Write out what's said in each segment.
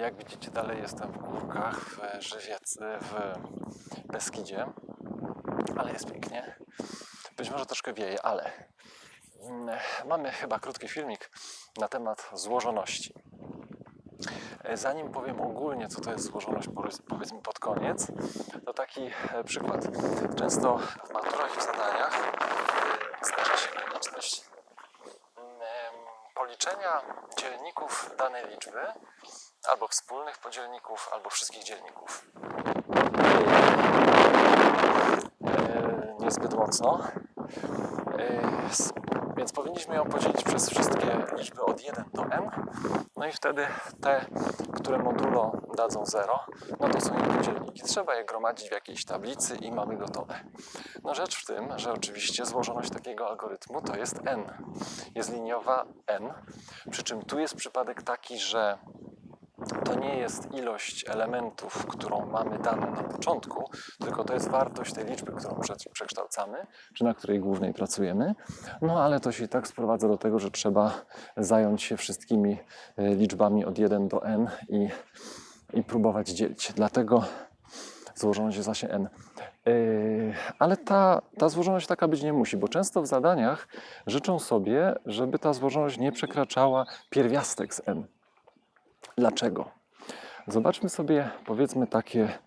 Jak widzicie, dalej jestem w górkach w Żywiec, w Beskidzie, ale jest pięknie. Być może troszkę wieje, ale mm, mamy chyba krótki filmik na temat złożoności. Zanim powiem ogólnie, co to jest złożoność, powiedz- powiedzmy pod koniec, to taki e, przykład. Często w maturach i w zadaniach e, zdarza się konieczność mm, policzenia dzielników danej liczby, albo wspólnych podzielników, albo wszystkich dzielników. E, Niezbyt mocno. E, Więc powinniśmy ją podzielić przez wszystkie liczby od 1 do n. No i wtedy te, które modulo dadzą 0, no to są jej podzielniki. Trzeba je gromadzić w jakiejś tablicy i mamy gotowe. No rzecz w tym, że oczywiście złożoność takiego algorytmu to jest n. Jest liniowa n, przy czym tu jest przypadek taki, że to nie jest ilość elementów, którą mamy daną na początku, tylko to jest wartość tej liczby, którą prze- przekształcamy, czy na której głównej pracujemy. No ale to się i tak sprowadza do tego, że trzeba zająć się wszystkimi e, liczbami od 1 do n i, i próbować dzielić. Dlatego złożoność jest właśnie n. Yy, Ale ta, ta złożoność taka być nie musi, bo często w zadaniach życzą sobie, żeby ta złożoność nie przekraczała pierwiastek z n. Dlaczego? Zobaczmy sobie, powiedzmy, takie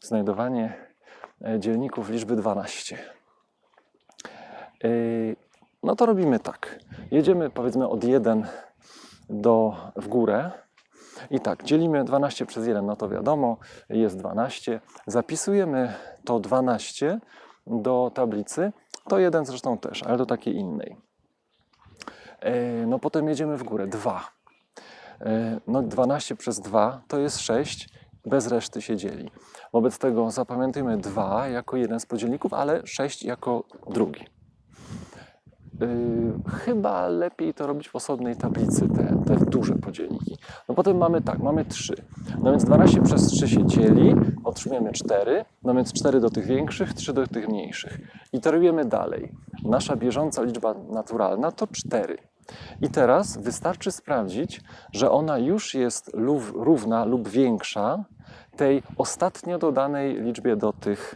znajdowanie e, dzielników liczby 12. Yy, No to robimy tak. Jedziemy, powiedzmy, od 1 do, w górę. I tak, dzielimy 12 przez 1, no to wiadomo, jest 12. Zapisujemy to 12 do tablicy. To 1 zresztą też, ale do takiej innej. Yy, No potem jedziemy w górę, 2. No 12 przez 2 to jest 6, bez reszty się dzieli. Wobec tego zapamiętujmy 2 jako jeden z podzielników, ale 6 jako drugi. Yy, chyba lepiej to robić w osobnej tablicy, te, te duże podzielniki. No potem mamy tak, mamy 3. No więc 12 przez 3 się dzieli, otrzymujemy 4, no więc 4 do tych większych, 3 do tych mniejszych. I to robimy dalej. Nasza bieżąca liczba naturalna to 4. I teraz wystarczy sprawdzić, że ona już jest lub, równa lub większa tej ostatnio dodanej liczbie do tych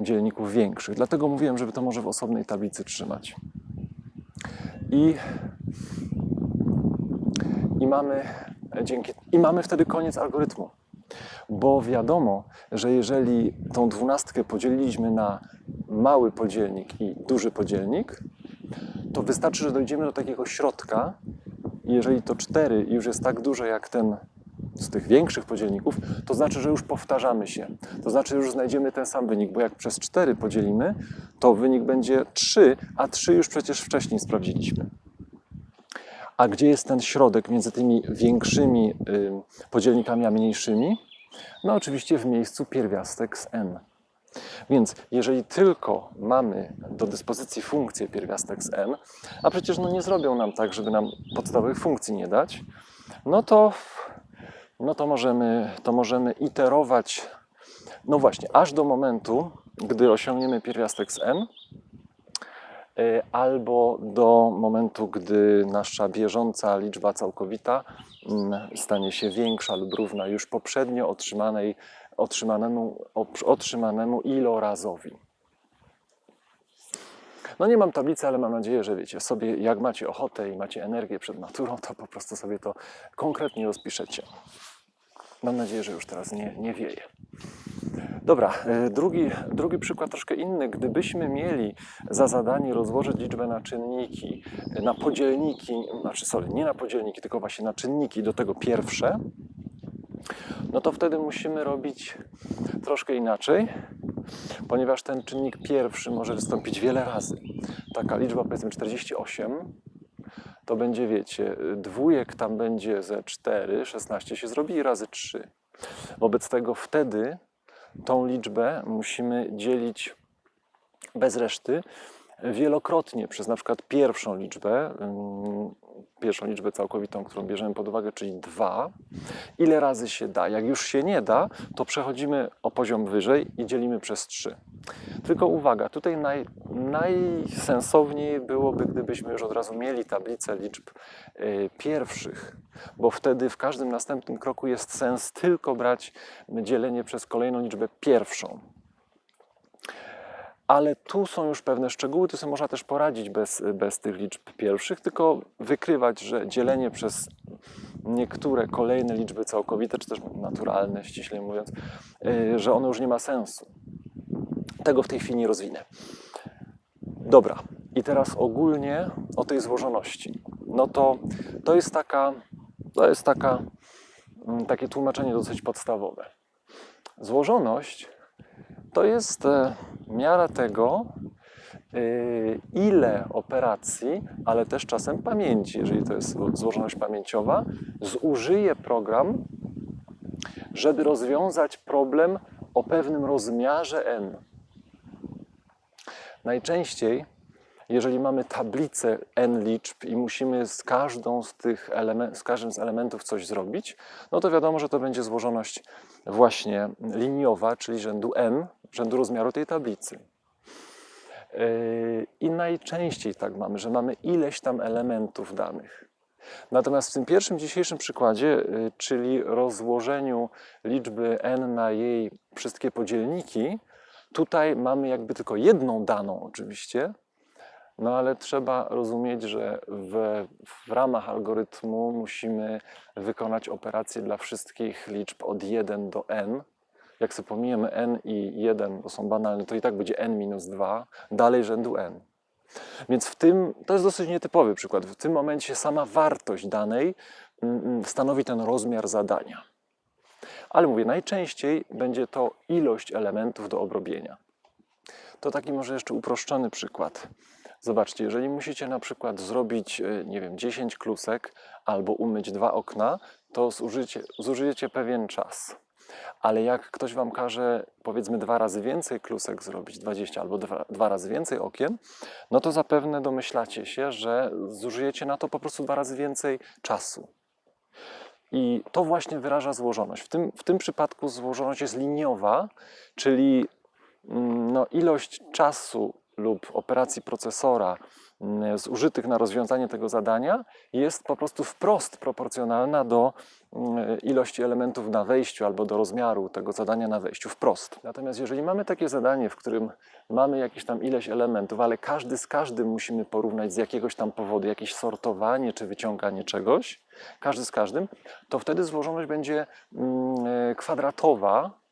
dzielników większych. Dlatego mówiłem, żeby to może w osobnej tablicy trzymać. I, i, mamy, dzięki, I mamy wtedy koniec algorytmu. Bo wiadomo, że jeżeli tą dwunastkę podzieliliśmy na mały podzielnik i duży podzielnik, to wystarczy, że dojdziemy do takiego środka. Jeżeli to 4 już jest tak duże jak ten z tych większych podzielników, to znaczy, że już powtarzamy się. To znaczy, że już znajdziemy ten sam wynik, bo jak przez 4 podzielimy, to wynik będzie 3, a 3 już przecież wcześniej sprawdziliśmy. A gdzie jest ten środek między tymi większymi podzielnikami a mniejszymi? No oczywiście w miejscu pierwiastek z n. Więc jeżeli tylko mamy do dyspozycji funkcję pierwiastek z n, a przecież no nie zrobią nam tak, żeby nam podstawowych funkcji nie dać, no to, no to, możemy, to możemy iterować, no właśnie, aż do momentu, gdy osiągniemy pierwiastek z n, y, albo do momentu, gdy nasza bieżąca liczba całkowita mm, stanie się większa lub równa już poprzednio otrzymanej, otrzymanemu, otrzymanemu ilorazowi. No nie mam tablicy, ale mam nadzieję, że wiecie sobie, jak macie ochotę i macie energię przed maturą, to po prostu sobie to konkretnie rozpiszecie. Mam nadzieję, że już teraz nie, nie wieje. Dobra, y, drugi, drugi przykład troszkę inny. Gdybyśmy mieli za zadanie rozłożyć liczbę na czynniki, na podzielniki, znaczy sorry, nie na podzielniki, tylko właśnie na czynniki, do tego pierwsze, no to wtedy musimy robić troszkę inaczej, ponieważ ten czynnik pierwszy może wystąpić wiele razy. Taka liczba powiedzmy 48, to będzie, wiecie, dwójek tam będzie ze 4, 16 się zrobi i razy 3. Wobec tego wtedy tą liczbę musimy dzielić bez reszty wielokrotnie przez na przykład pierwszą liczbę, ym, pierwszą liczbę całkowitą, którą bierzemy pod uwagę, czyli 2. Ile razy się da? Jak już się nie da, to przechodzimy o poziom wyżej i dzielimy przez 3. Tylko uwaga, tutaj naj, najsensowniej byłoby, gdybyśmy już od razu mieli tablicę liczb y, pierwszych, bo wtedy w każdym następnym kroku jest sens tylko brać dzielenie przez kolejną liczbę pierwszą. Ale tu są już pewne szczegóły, tu sobie można też poradzić bez, bez tych liczb pierwszych, tylko wykrywać, że dzielenie przez niektóre kolejne liczby całkowite, czy też naturalne, ściśle mówiąc, y, że ono już nie ma sensu. Tego w tej chwili nie rozwinę. Dobra, i teraz ogólnie o tej złożoności. No to to jest taka, to jest taka, mm, takie tłumaczenie dosyć podstawowe. Złożoność to jest e, miara tego, y, ile operacji, ale też czasem pamięci, jeżeli to jest złożoność pamięciowa, zużyje program, żeby rozwiązać problem o pewnym rozmiarze n. Najczęściej, jeżeli mamy tablicę n liczb i musimy z każdą z tych elementów, z każdym z elementów coś zrobić, no to wiadomo, że to będzie złożoność właśnie liniowa, czyli rzędu n, rzędu rozmiaru tej tablicy. Yy, I najczęściej tak mamy, że mamy ileś tam elementów danych. Natomiast w tym pierwszym dzisiejszym przykładzie, yy, czyli rozłożeniu liczby n na jej wszystkie podzielniki, tutaj mamy jakby tylko jedną daną oczywiście, no ale trzeba rozumieć, że w, w ramach algorytmu musimy wykonać operację dla wszystkich liczb od 1 do n. Jak sobie pomijemy n i 1, bo są banalne, to i tak będzie n minus 2, dalej rzędu n. Więc w tym, to jest dosyć nietypowy przykład, w tym momencie sama wartość danej mm, mm, stanowi ten rozmiar zadania. Ale mówię, najczęściej będzie to ilość elementów do obrobienia. To taki może jeszcze uproszczony przykład. Zobaczcie, jeżeli musicie na przykład zrobić, e, nie wiem, 10 klusek albo umyć dwa okna, to zużyjecie, zużyjecie pewien czas. Ale jak ktoś Wam każe, powiedzmy, dwa razy więcej klusek zrobić, 20 albo dwa, dwa razy więcej okien, no to zapewne domyślacie się, że zużyjecie na to po prostu dwa razy więcej czasu. I to właśnie wyraża złożoność. W tym, w tym przypadku złożoność jest liniowa, czyli mm, no, ilość czasu lub operacji procesora zużytych na rozwiązanie tego zadania jest po prostu wprost proporcjonalna do mm, ilości elementów na wejściu albo do rozmiaru tego zadania na wejściu, wprost. Natomiast jeżeli mamy takie zadanie, w którym mamy jakieś tam ileś elementów, ale każdy z każdym musimy porównać z jakiegoś tam powodu, jakieś sortowanie czy wyciąganie czegoś, każdy z każdym, to wtedy złożoność będzie mm, kwadratowa,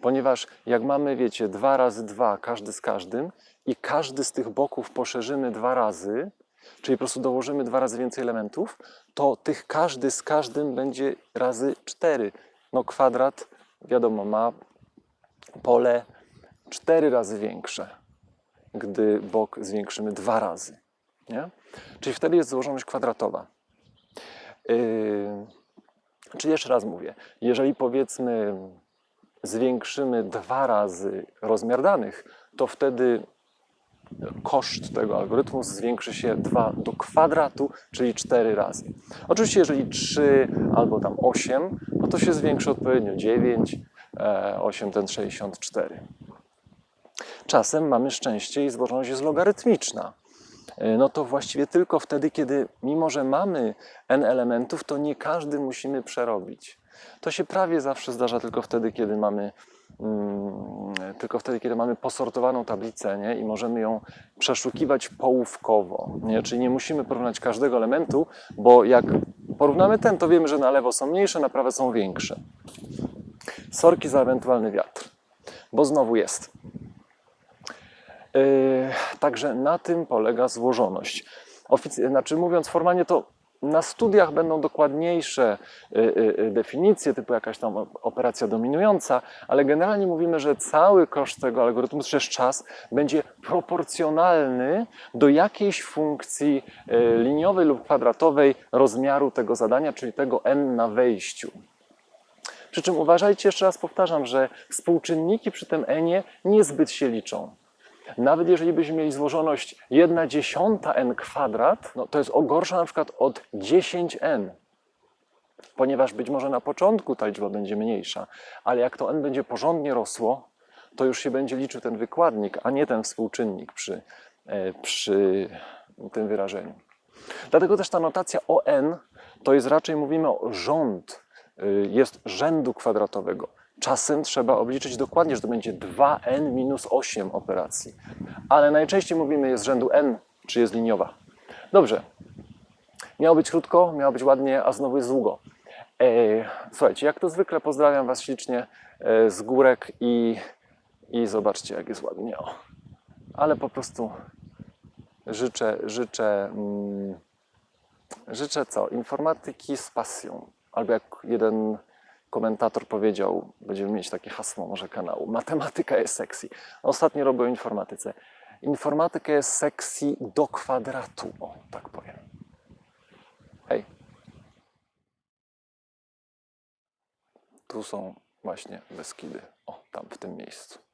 ponieważ jak mamy, wiecie, 2 razy 2, każdy z każdym i każdy z tych boków poszerzymy dwa razy, czyli po prostu dołożymy dwa razy więcej elementów, to tych każdy z każdym będzie razy 4. No kwadrat, wiadomo, ma pole 4 razy większe, gdy bok zwiększymy dwa razy. Nie? Czyli wtedy jest złożoność kwadratowa. Yy, czyli jeszcze raz mówię, jeżeli powiedzmy zwiększymy dwa razy rozmiar danych, to wtedy koszt tego algorytmu zwiększy się 2 do kwadratu, czyli 4 razy. Oczywiście, jeżeli 3 albo tam 8, no to się zwiększy odpowiednio 9, 8 ten 64. Czasem mamy szczęście i złożoność jest logarytmiczna. No to właściwie tylko wtedy, kiedy mimo, że mamy n elementów, to nie każdy musimy przerobić. To się prawie zawsze zdarza tylko wtedy, kiedy mamy mm, tylko wtedy, kiedy mamy posortowaną tablicę nie? i możemy ją przeszukiwać połówkowo. Nie? Czyli nie musimy porównać każdego elementu, bo jak porównamy ten, to wiemy, że na lewo są mniejsze, na prawo są większe. Sorki za ewentualny wiatr, bo znowu jest. Yy, także na tym polega złożoność. Ofic- znaczy, mówiąc formalnie, to na studiach będą dokładniejsze y, y, y, definicje, typu jakaś tam operacja dominująca, ale generalnie mówimy, że cały koszt tego algorytmu, czy też czas, będzie proporcjonalny do jakiejś funkcji liniowej lub kwadratowej rozmiaru tego zadania, czyli tego n na wejściu. Przy czym uważajcie, jeszcze raz powtarzam, że współczynniki przy tym n niezbyt się liczą. Nawet jeżeli byśmy mieli złożoność 1 dziesiąta n kwadrat, no to jest gorsza na przykład od 10n. Ponieważ być może na początku ta liczba będzie mniejsza, ale jak to n będzie porządnie rosło, to już się będzie liczył ten wykładnik, a nie ten współczynnik przy, e, przy tym wyrażeniu. Dlatego też ta notacja ON to jest raczej mówimy o rząd, y, jest rzędu kwadratowego. Czasem trzeba obliczyć dokładnie, że to będzie 2n minus 8 operacji. Ale najczęściej mówimy jest rzędu n, czy jest liniowa. Dobrze. Miało być krótko, miało być ładnie, a znowu jest długo. E, słuchajcie, jak to zwykle pozdrawiam Was ślicznie e, z górek i, i zobaczcie, jak jest ładnie. O. Ale po prostu życzę, życzę, mm, życzę co? Informatyki z pasją. Albo jak jeden komentator powiedział, będziemy mieć takie hasło może kanału, matematyka jest sexy. Ostatnio robię o informatyce. Informatyka jest sexy do kwadratu, o tak powiem. Hej. Tu są właśnie Beskidy. O, tam w tym miejscu.